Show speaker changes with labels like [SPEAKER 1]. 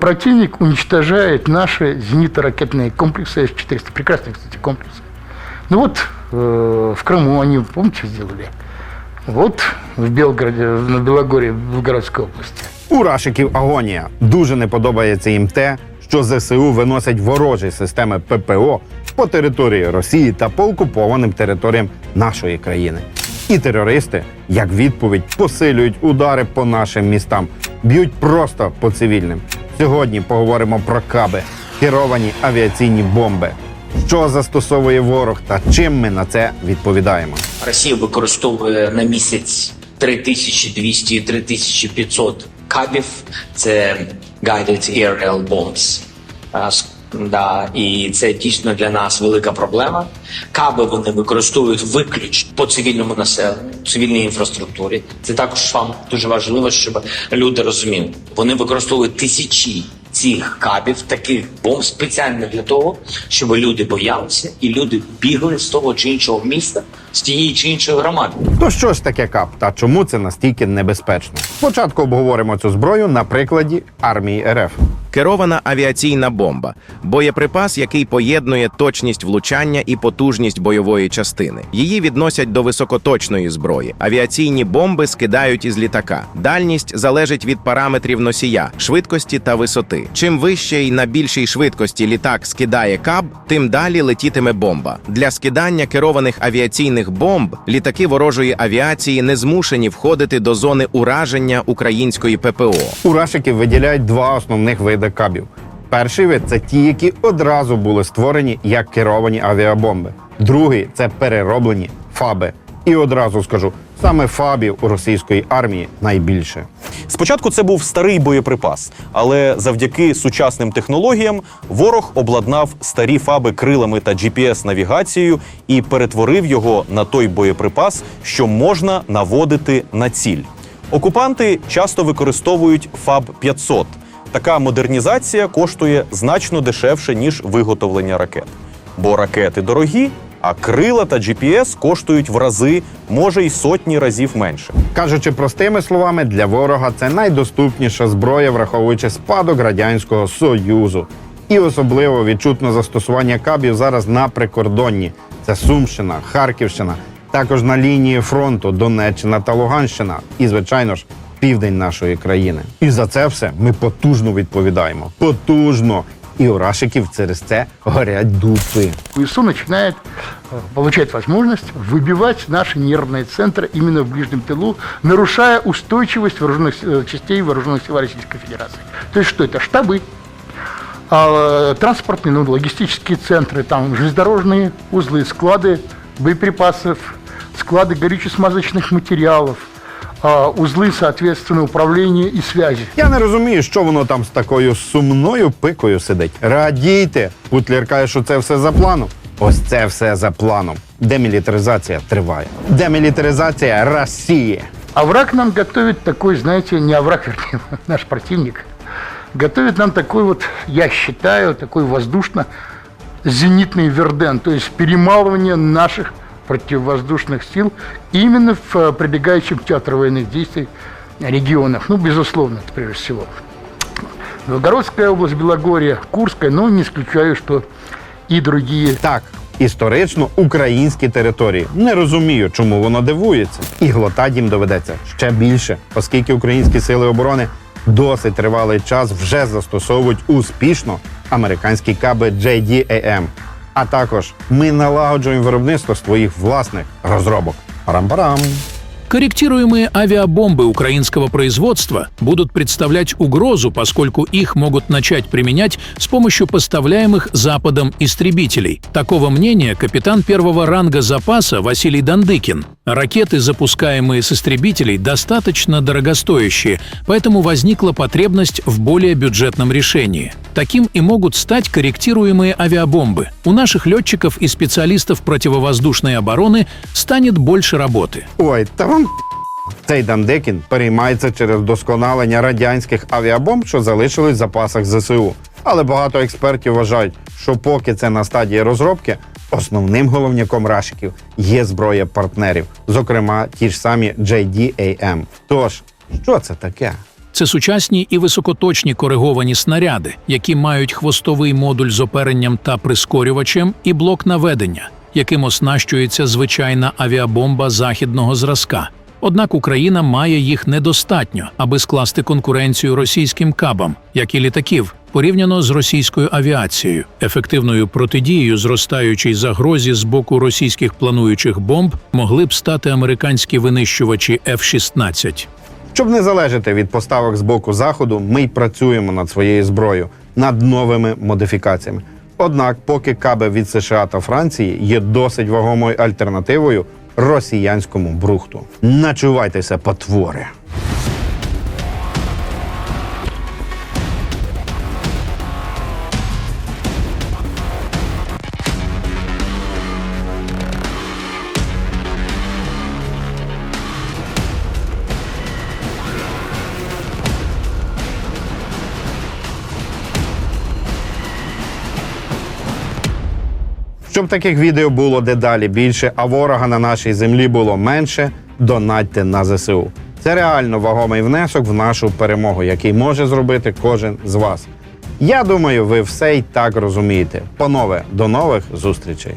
[SPEAKER 1] противник уничтожает наши зенитно-ракетные комплексы С-400. Прекрасные, кстати, комплексы. Ну вот э, в Крыму они, помните, что сделали? Вот в Белгороде, на Белогорье, в Белгородской области.
[SPEAKER 2] У рашиків агонія. Дуже не подобається їм те, що ЗСУ виносять ворожі системи ППО по території Росії та по окупованим територіям нашої країни. І терористи, як відповідь, посилюють удари по нашим містам, б'ють просто по цивільним. Сьогодні поговоримо про каби, керовані авіаційні бомби. Що застосовує ворог та чим ми на це відповідаємо?
[SPEAKER 3] Росія використовує на місяць 3200-3500 кабів. Це Guided Aerial Bombs. Да, і це дійсно для нас велика проблема. Каби вони використовують виключно по цивільному населенню, цивільній інфраструктурі. Це також вам дуже важливо, щоб люди розуміли. Вони використовують тисячі цих кабів, таких бомб спеціально для того, щоб люди боялися і люди бігли з того чи іншого міста, з тієї чи іншої громади.
[SPEAKER 2] То що ж таке КАП та чому це настільки небезпечно? Спочатку обговоримо цю зброю на прикладі армії РФ.
[SPEAKER 4] Керована авіаційна бомба боєприпас, який поєднує точність влучання і потужність бойової частини. Її відносять до високоточної зброї. Авіаційні бомби скидають із літака. Дальність залежить від параметрів носія, швидкості та висоти. Чим вище і на більшій швидкості літак скидає каб, тим далі летітиме бомба. Для скидання керованих авіаційних бомб літаки ворожої авіації не змушені входити до зони ураження української ППО.
[SPEAKER 2] У рашиків виділяють два основних види кабів. Перший вид це ті, які одразу були створені як керовані авіабомби. Другий це перероблені фаби. І одразу скажу, саме фабів у російської армії найбільше.
[SPEAKER 5] Спочатку це був старий боєприпас, але завдяки сучасним технологіям ворог обладнав старі фаби крилами та GPS-навігацією і перетворив його на той боєприпас, що можна наводити на ціль. Окупанти часто використовують ФАБ 500 Така модернізація коштує значно дешевше ніж виготовлення ракет, бо ракети дорогі. А крила та GPS коштують в рази, може й сотні разів менше.
[SPEAKER 2] Кажучи простими словами, для ворога це найдоступніша зброя, враховуючи спадок радянського союзу. І особливо відчутно застосування кабів зараз на прикордонні. Це Сумщина, Харківщина, також на лінії фронту Донеччина та Луганщина. І, звичайно ж, південь нашої країни. І за це все ми потужно відповідаємо. Потужно. І у рашиків через це горять дупи.
[SPEAKER 1] ИСУ начинает э, получать возможность выбивать наши нервные центры именно в ближнем тылу, нарушая устойчивость вооруженных с- э, частей вооруженных сил Российской Федерации. То есть что это? Штабы, а, э, транспортные, ну, логистические центры, там железнодорожные узлы, склады боеприпасов, склады горюче-смазочных материалов, а, узлы, соответственно, управления и связи.
[SPEAKER 2] Я не розумію, що воно там з такою сумною пикою сидить. Радійте! Путлер каже, що це все за планом. Ось це все за планом. Демілітаризація триває. Демілітаризація Росії.
[SPEAKER 1] А враг нам готовит такой, знаете, не а враг, вернее, наш противник, готовит нам такой вот, я считаю, такой воздушно-зенитный верден, то есть перемалывание наших противовоздушных сил именно в э, прилегающем к театру военных действий регионах. Ну, безусловно, это прежде всего. Белгородская область, Белогорье, Курская, но не исключаю, что и другие
[SPEAKER 2] Так, історично українські території. Не розумію, чому воно дивується. І глотать їм доведеться ще більше, оскільки українські сили оборони досить тривалий час вже застосовують успішно американські каби JDAM. А також ми налагоджуємо виробництво своїх власних розробок. Парам-парам!
[SPEAKER 6] Корректируемые авиабомбы украинского производства будут представлять угрозу, поскольку их могут начать применять с помощью поставляемых Западом истребителей. Такого мнения капитан первого ранга запаса Василий Дандыкин. Ракеты, запускаемые с истребителей, достаточно дорогостоящие, поэтому возникла потребность в более бюджетном решении. Таким и могут стать корректируемые авиабомбы. У наших летчиков и специалистов противовоздушной обороны станет больше работы.
[SPEAKER 2] Ой, та вам цей Дандекін переймається через вдосконалення радянських авіабомб, що залишились в запасах ЗСУ. Але багато експертів вважають, що поки це на стадії розробки, основним головняком рашиків є зброя партнерів, зокрема ті ж самі JDAM. Тож, що це таке?
[SPEAKER 6] Це сучасні і високоточні кориговані снаряди, які мають хвостовий модуль з оперенням та прискорювачем і блок наведення, яким оснащується звичайна авіабомба західного зразка. Однак Україна має їх недостатньо, аби скласти конкуренцію російським кабам, як і літаків, порівняно з російською авіацією. Ефективною протидією зростаючій загрозі з боку російських плануючих бомб могли б стати американські винищувачі F-16.
[SPEAKER 2] Щоб не залежати від поставок з боку заходу, ми й працюємо над своєю зброєю, над новими модифікаціями. Однак, поки каби від США та Франції є досить вагомою альтернативою росіянському брухту. Начувайтеся, потвори! Щоб таких відео було дедалі більше, а ворога на нашій землі було менше, донатьте на ЗСУ. Це реально вагомий внесок в нашу перемогу, який може зробити кожен з вас. Я думаю, ви все й так розумієте. Панове, до нових зустрічей.